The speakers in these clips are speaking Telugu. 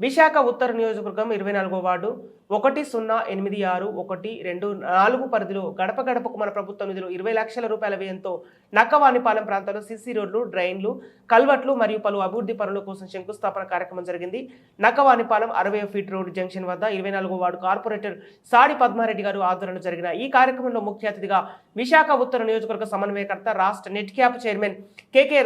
విశాఖ ఉత్తర నియోజకవర్గం ఇరవై నాలుగో వార్డు ఒకటి సున్నా ఎనిమిది ఆరు ఒకటి రెండు నాలుగు పరిధిలో గడప గడపకు మన ప్రభుత్వం నిధులు ఇరవై లక్షల రూపాయల వ్యయంతో నక్కవాణిపాలెం ప్రాంతంలో సిసి రోడ్లు డ్రైన్లు కల్వర్ట్లు మరియు పలు అభివృద్ధి పనుల కోసం శంకుస్థాపన కార్యక్రమం జరిగింది. నక్కవాణిపాలెం అరవై ఫీట్ రోడ్ జంక్షన్ వద్ద ఇరవై నాలుగో వార్డు కార్పొరేటర్ సాడి పద్మారెడ్డి గారు ఆధ్వర్యంలో జరిగిన ఈ కార్యక్రమంలో ముఖ్య అతిథిగా విశాఖ ఉత్తర నియోజకవర్గ సమన్వయకర్త రాష్ట్ర net cap chairman KK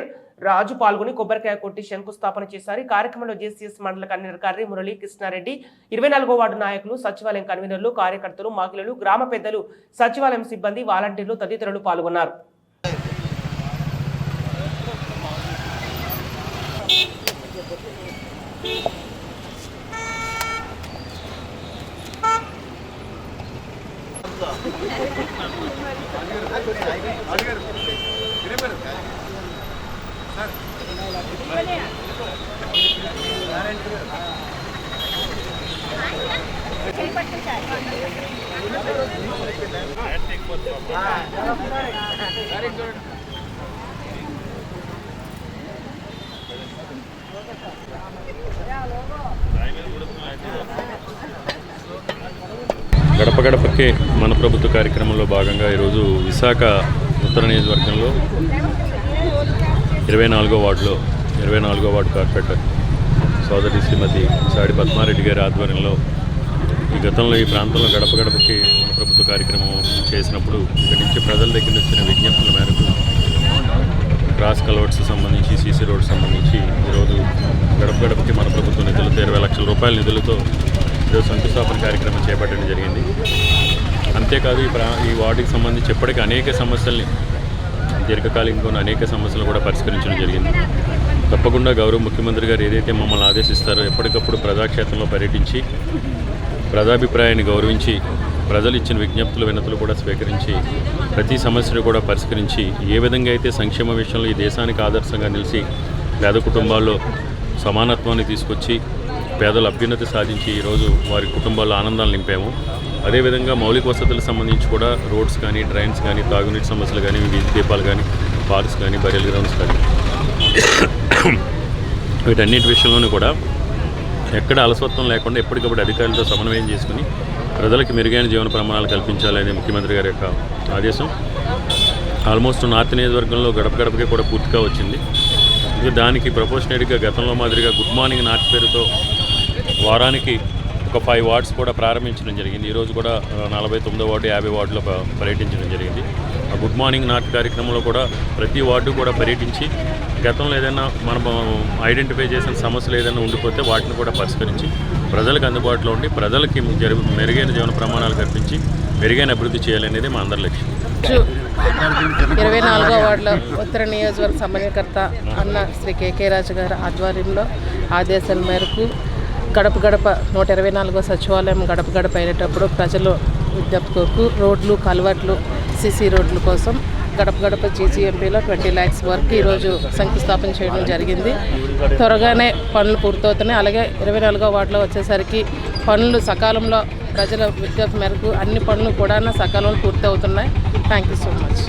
Raju పాల్గొని కొబ్బరికాయ కొట్టి శంకుస్థాపన చేశారు. ఈ కార్యక్రమంలో జేసీఎస్ మండల కన్వీనర్ కర్రి మురళి కృష్ణారెడ్డి ఇరవై నాలుగో వార్డు నాయకులు సచివాలయం కన్వీనర్లు కార్యకర్తలు మహిళలు గ్రామ పెద్దలు సచివాలయం సిబ్బంది వాలంటీర్లు తదితరులు పాల్గొన్నారు. గడప గడపకే మన ప్రభుత్వ కార్యక్రమంలో భాగంగా ఈరోజు విశాఖ ఉత్తర నియోజకవర్గంలో ఇరవై నాలుగో వార్డులో ఇరవై నాలుగో వార్డు కార్పొరేటర్ సోదరి శ్రీమతి సాడి పద్మారెడ్డి గారి ఆధ్వర్యంలో ఈ గతంలో ఈ ప్రాంతంలో గడప గడపకి మన ప్రభుత్వ కార్యక్రమం చేసినప్పుడు ఇక్కడి నుంచి ప్రజల దగ్గర వచ్చిన విజ్ఞప్తుల మేరకు క్రాస్ కలవర్ట్స్ సంబంధించి సీసీ రోడ్ సంబంధించి ఈరోజు గడప గడపకి మన ప్రభుత్వ నిధులతో ఇరవై లక్షల రూపాయల నిధులతో ఈరోజు శంకుస్థాపన కార్యక్రమం చేపట్టడం జరిగింది. అంతేకాదు ఈ ప్రా ఈ వార్డుకి సంబంధించి ఇప్పటికీ అనేక సమస్యల్ని దీర్ఘకాలికంగా ఉన్న అనేక సమస్యలు కూడా పరిష్కరించడం జరిగింది. తప్పకుండా గౌరవ ముఖ్యమంత్రి గారు ఏదైతే మమ్మల్ని ఆదేశిస్తారో ఎప్పటికప్పుడు ప్రజాక్షేత్రంలో పర్యటించి ప్రజాభిప్రాయాన్ని గౌరవించి ప్రజలు ఇచ్చిన విజ్ఞప్తులు వినతులు కూడా స్వీకరించి ప్రతి సమస్యను కూడా పరిష్కరించి ఏ విధంగా అయితే సంక్షేమ విషయంలో ఈ దేశానికి ఆదర్శంగా నిలిచి పేద కుటుంబాల్లో సమానత్వాన్ని తీసుకొచ్చి పేదల అభ్యున్నతి సాధించి ఈరోజు వారి కుటుంబాల ఆనందాలు నింపాము. అదేవిధంగా మౌలిక వసతులకు సంబంధించి కూడా రోడ్స్ కానీ డ్రైన్స్ కానీ తాగునీటి సమస్యలు కానీ వీధి దీపాలు కానీ పార్క్స్ కానీ బరియల్ గ్రౌండ్స్ కానీ వీటన్నిటి విషయంలోనూ కూడా ఎక్కడ అలసత్వం లేకుండా ఎప్పటికప్పుడు అధికారులతో సమన్వయం చేసుకుని ప్రజలకు మెరుగైన జీవన ప్రమాణాలు కల్పించాలనే ముఖ్యమంత్రి గారి యొక్క ఆదేశం. ఆల్మోస్ట్ నార్త్ నియోజకవర్గంలో గడప గడపకే కూడా పూర్తిగా వచ్చింది. ఇంకా దానికి ప్రపోర్షనేట్గా గతంలో మాదిరిగా గుడ్ మార్నింగ్ నాట్ పేరుతో వారానికి ఒక ఫైవ్ వార్డ్స్ కూడా ప్రారంభించడం జరిగింది. ఈరోజు కూడా నలభై తొమ్మిదో వార్డు యాభై వార్డులో పర్యటించడం జరిగింది. ఆ గుడ్ మార్నింగ్ నాట్ కార్యక్రమంలో కూడా ప్రతి వార్డు కూడా పర్యటించి గతంలో ఏదైనా మనం ఐడెంటిఫై చేసిన సమస్యలు ఏదైనా ఉండిపోతే వాటిని కూడా పరిష్కరించి ప్రజలకు అందుబాటులో ఉండి ప్రజలకి జరుగు మెరుగైన జీవన ప్రమాణాలు కల్పించి మెరుగైన అభివృద్ధి చేయాలనేది మా అందరి లక్ష్యం. ఇరవై నాలుగో వార్డులో ఉత్తర నియోజకవర్గ సమన్వయకర్త అన్న శ్రీ కేకే రాజు గారి ఆధ్వర్యంలో ఆదేశాల మేరకు గడప గడప నూట ఇరవై నాలుగో సచివాలయం గడప గడప అయినప్పుడు ప్రజలు విజ్ఞప్తికు రోడ్లు కల్వర్ట్లు సిసి రోడ్ల కోసం గడప గడప జీజీఎంపీలో ట్వంటీ ల్యాక్స్ వరకు ఈరోజు శంకుస్థాపన చేయడం జరిగింది. త్వరగానే పనులు పూర్తవుతున్నాయి. అలాగే ఇరవై నాలుగో వార్డులో వచ్చేసరికి పనులు సకాలంలో ప్రజల విజ్ఞప్తి మేరకు అన్ని పనులు కూడా సకాలంలో పూర్తి అవుతున్నాయి థ్యాంక్ యూ సో మచ్